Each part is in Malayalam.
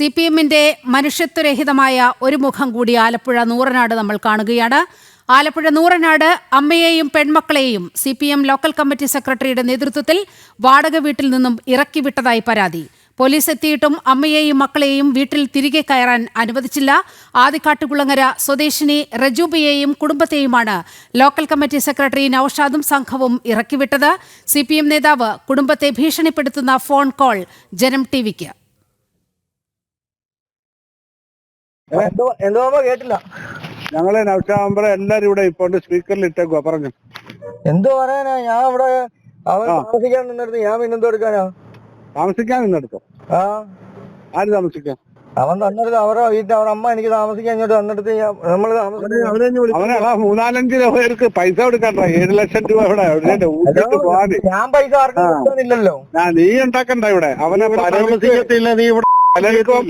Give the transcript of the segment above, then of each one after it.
സി പി എമ്മിന്റെ മനുഷ്യത്വരഹിതമായ ഒരു മുഖം കൂടി ആലപ്പുഴ നൂറനാട് നമ്മൾ കാണുകയാണ്. ആലപ്പുഴ നൂറനാട് അമ്മയെയും പെൺമക്കളെയും C P M local committee സെക്രട്ടറിയുടെ നേതൃത്വത്തിൽ വാടക വീട്ടിൽ നിന്നും ഇറക്കി വിട്ടതായി പരാതി. പോലീസ് എത്തിയിട്ടും അമ്മയെയും മക്കളെയും വീട്ടിൽ തിരികെ കയറാൻ അനുവദിച്ചില്ല. ആദിക്കാട്ടുകുളങ്ങര സ്വദേശിനി റജൂബിയെയും കുടുംബത്തെയുമാണ് ലോക്കൽ കമ്മിറ്റി സെക്രട്ടറി നൌഷാദും സംഘവും ഇറക്കിവിട്ടത് സി നേതാവ് കുടുംബത്തെ ഭീഷണിപ്പെടുത്തുന്ന ഫോൺ കോൾ ജനം ടിവിക്ക് എന്തോ എന്തോ കേട്ടില്ല. ഞങ്ങൾ നൗഷാമ്പറ എല്ലാരും ഇവിടെ ഇപ്പൊ സ്പീക്കറിൽ ഇട്ടേക്കുവാ പറഞ്ഞു. എന്തോ പറയാനാ? ഞാൻ ഇവിടെ അവൻ താമസിക്കാൻ നിന്നെടുത്ത് ഞാൻ പിന്നെന്തോ എടുക്കാനാ? താമസിക്കാൻ നിന്നെടുത്തോ ആ. ആര് താമസിക്കാൻ അവൻ തന്നെടുത്ത് അവരുടെ വീട്ടിൽ അവരുടെ അമ്മ എനിക്ക് താമസിക്കാൻ ഇങ്ങോട്ട് തന്നെടുത്ത് നമ്മൾ താമസിക്കാൻ അവനെ ആ മൂന്നാലഞ്ച് പേർക്ക് പൈസ കൊടുക്കണ്ട ഏഴ് ലക്ഷം രൂപ ഇവിടെ ഞാൻ പൈസ ആർക്കും കൊടുക്കാനില്ലല്ലോ. ഞാൻ നീ ഉണ്ടാക്കണ്ട ഇവിടെ. അവനെ താമസിക്കത്തില്ല നീ ഇവിടെ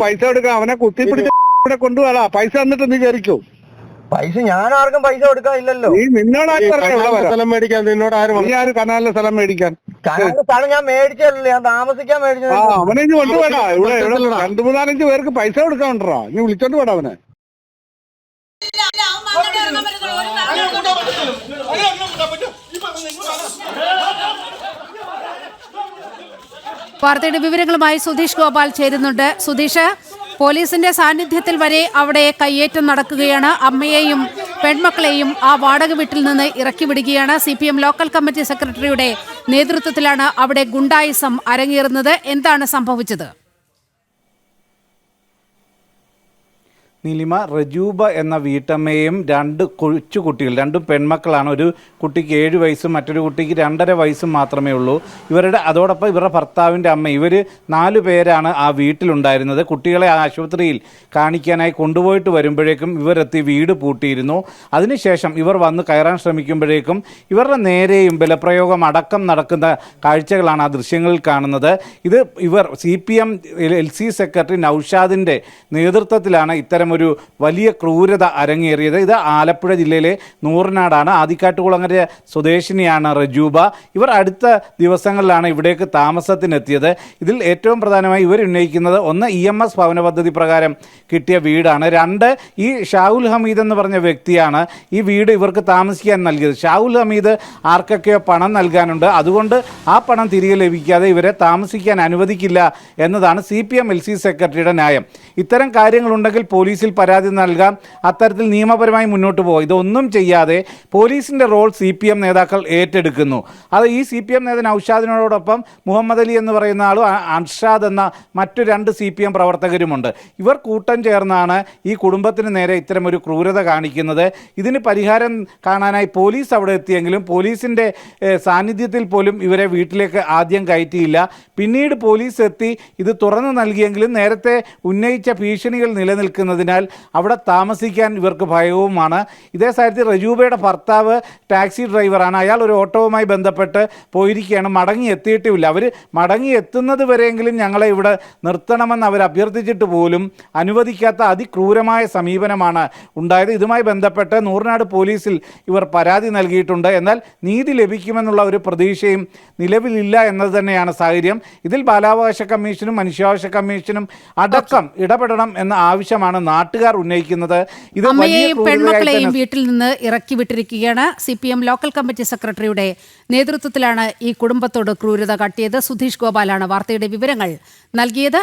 പൈസ കൊടുക്കാം അവനെ കുത്തിപ്പിടിച്ച് ഇവിടെ കൊണ്ടുപോകാ പൈസ എന്നിട്ട് നീ കയറിക്കോ പൈസ ഞാൻ ആർക്കും പൈസ കൊടുക്കാനില്ലല്ലോ നീ സ്ഥലം മേടിക്കാൻ നിന്നോട് ആരും നീ ആര് കനാലിലെ സ്ഥലം മേടിക്കാൻ? സ്ഥലം ഞാൻ മേടിച്ചല്ലോ ഞാൻ താമസിക്കാൻ മേടിച്ചത്. അവനെ ഇനി കൊണ്ടുപോടാ ഇവിടെ. രണ്ടു മൂന്നാലഞ്ച് പേർക്ക് പൈസ കൊടുക്കാണ്ടോ നീ വിളിച്ചോണ്ട് പോടാ അവനെ. വാർത്തയുടെ വിവരങ്ങളുമായി സുധീഷ് ഗോപാൽ ചേരുന്നുണ്ട്. സുധീഷ് പോലീസിന്റെ സാന്നിധ്യത്തിൽ വരെ അവിടെ കയ്യേറ്റം നടക്കുകയാണ്. അമ്മയെയും പെൺമക്കളെയും ആ വാടക വീട്ടിൽ നിന്ന് ഇറക്കി വിടുകയാണ്. C P M local committee സെക്രട്ടറിയുടെ നേതൃത്വത്തിലാണ് അവിടെ ഗുണ്ടായിസം അരങ്ങേറുന്നത്. എന്താണ് സംഭവിച്ചത്? നീലിമ റജൂബ എന്ന വീട്ടമ്മയും രണ്ട് കൊച്ചു കുട്ടികൾ രണ്ടും പെൺമക്കളാണ്. ഒരു കുട്ടിക്ക് ഏഴ് വയസ്സും മറ്റൊരു കുട്ടിക്ക് രണ്ടര വയസ്സും മാത്രമേ ഉള്ളൂ. ഇവരുടെ അതോടൊപ്പം ഇവരുടെ ഭർത്താവിന്റെ അമ്മ ഇവർ നാലു പേരാണ് ആ വീട്ടിലുണ്ടായിരുന്നത്. കുട്ടികളെ ആശുപത്രിയിൽ കാണിക്കാനായി കൊണ്ടുപോയിട്ട് വരുമ്പോഴേക്കും ഇവരെത്തി വീട് പൂട്ടിയിരുന്നു. അതിനുശേഷം ഇവർ വന്ന് കയറാൻ ശ്രമിക്കുമ്പോഴേക്കും ഇവരുടെ നേരെയും ബലപ്രയോഗം അടക്കം നടക്കുന്ന കാഴ്ചകളാണ് ആ ദൃശ്യങ്ങളിൽ കാണുന്നത്. ഇത് ഇവർ C P M L C secretary നൌഷാദിന്റെ നേതൃത്വത്തിലാണ് ഇത്തരമൊരു വലിയ ക്രൂരത അരങ്ങേറിയത്. ഇത് ആലപ്പുഴ ജില്ലയിലെ നൂറിനാടാണ്. ആദിക്കാട്ടുകുളങ്ങര സ്വദേശിനിയാണ് റജൂബ. ഇവർ അടുത്ത ദിവസങ്ങളിലാണ് ഇവിടേക്ക് താമസത്തിനെത്തിയത്. ഇതിൽ ഏറ്റവും പ്രധാനമായി ഇവർ ഉന്നയിക്കുന്നത് ഒന്ന് ഇ എം എസ് ഭവന പദ്ധതി പ്രകാരം കിട്ടിയ വീടാണ്. രണ്ട് ഈ ഷാഹുൽ ഹമീദ് എന്ന് പറഞ്ഞ വ്യക്തിയാണ് ഈ വീട് ഇവർക്ക് താമസിക്കാൻ നൽകിയത്. ഷാഹുൽ ഹമീദ് ആർക്കൊക്കെയോ പണം നൽകാനുണ്ട്. അതുകൊണ്ട് ആ പണം തിരികെ ലഭിക്കാതെ ഇവരെ താമസിക്കാൻ അനുവദിക്കില്ല എന്നതാണ് C P M L C സെക്രട്ടറിയുടെ ന്യായം. ഇത്തരം കാര്യങ്ങളുണ്ടെങ്കിൽ പോലീസിൽ പരാതി നൽകാം. അത്തരത്തിൽ നിയമപരമായി മുന്നോട്ട് പോകും. ഇതൊന്നും ചെയ്യാതെ പോലീസിന്റെ റോൾ സി പി എം നേതാക്കൾ ഏറ്റെടുക്കുന്നു. അത് ഈ സി പി എം നേതാൻ ഔഷാദിനോടൊപ്പം മുഹമ്മദ് അലി എന്ന് പറയുന്ന ആളും അൻഷാദ് എന്ന മറ്റു രണ്ട് സി പി എം പ്രവർത്തകരുമുണ്ട്. ഇവർ കൂട്ടം ചേർന്നാണ് ഈ കുടുംബത്തിന് നേരെ ഇത്തരം ഒരു ക്രൂരത കാണിക്കുന്നത്. ഇതിന് പരിഹാരം കാണാനായി പോലീസ് അവിടെ എത്തിയെങ്കിലും പോലീസിന്റെ സാന്നിധ്യത്തിൽ പോലും ഇവരെ വീട്ടിലേക്ക് ആദ്യം കയറ്റിയില്ല. പിന്നീട് പോലീസ് എത്തി ഇത് തുറന്നു നൽകിയെങ്കിലും നേരത്തെ ഉന്നയിച്ച ഭീഷണികൾ നിലനിൽക്കുന്നതിനാൽ അവിടെ താമസിക്കാൻ ഇവർക്ക് ഭയവുമാണ്. ഇതേ സാഹചര്യത്തിൽ റജൂബയുടെ ഭർത്താവ് ടാക്സി ഡ്രൈവറാണ്. അയാൾ ഒരു ഓട്ടോവുമായി ബന്ധപ്പെട്ട് പോയിരിക്കുകയാണ്. മടങ്ങി എത്തിയിട്ടുമില്ല അവർ മടങ്ങി എത്തുന്നത് വരെയെങ്കിലും ഞങ്ങളെ ഇവിടെ നിർത്തണമെന്ന് അവർ അഭ്യർത്ഥിച്ചിട്ട് പോലും അനുവദിക്കാത്ത അതിക്രൂരമായ സമീപനമാണ് ഉണ്ടായത്. ഇതുമായി ബന്ധപ്പെട്ട് നൂറിനാട് പോലീസിൽ ഇവർ പരാതി നൽകിയിട്ടുണ്ട്. എന്നാൽ നീതി ലഭിക്കുമെന്നുള്ള ഒരു പ്രതീക്ഷയും നിലവിലില്ല എന്നത് തന്നെയാണ് സാഹചര്യം. ഇതിൽ ബാലാവകാശ കമ്മീഷനും മനുഷ്യാവകാശ കമ്മീഷനും അടക്കം ഇടപെടണം എന്ന ആവശ്യമാണ് നാട്ടുകാർ ഉന്നയിക്കുന്നത്. ഇത് അമ്മയെയും പെൺമക്കളെയും വീട്ടിൽ നിന്ന് ഇറക്കി വിട്ടിരിക്കുകയാണ്. C P M local committee സെക്രട്ടറിയുടെ നേതൃത്വത്തിലാണ് ഈ കുടുംബത്തോട് ക്രൂരത കാട്ടിയത്. സുധീഷ് ഗോപാലാണ് വാർത്തയുടെ വിവരങ്ങൾ നൽകിയത്.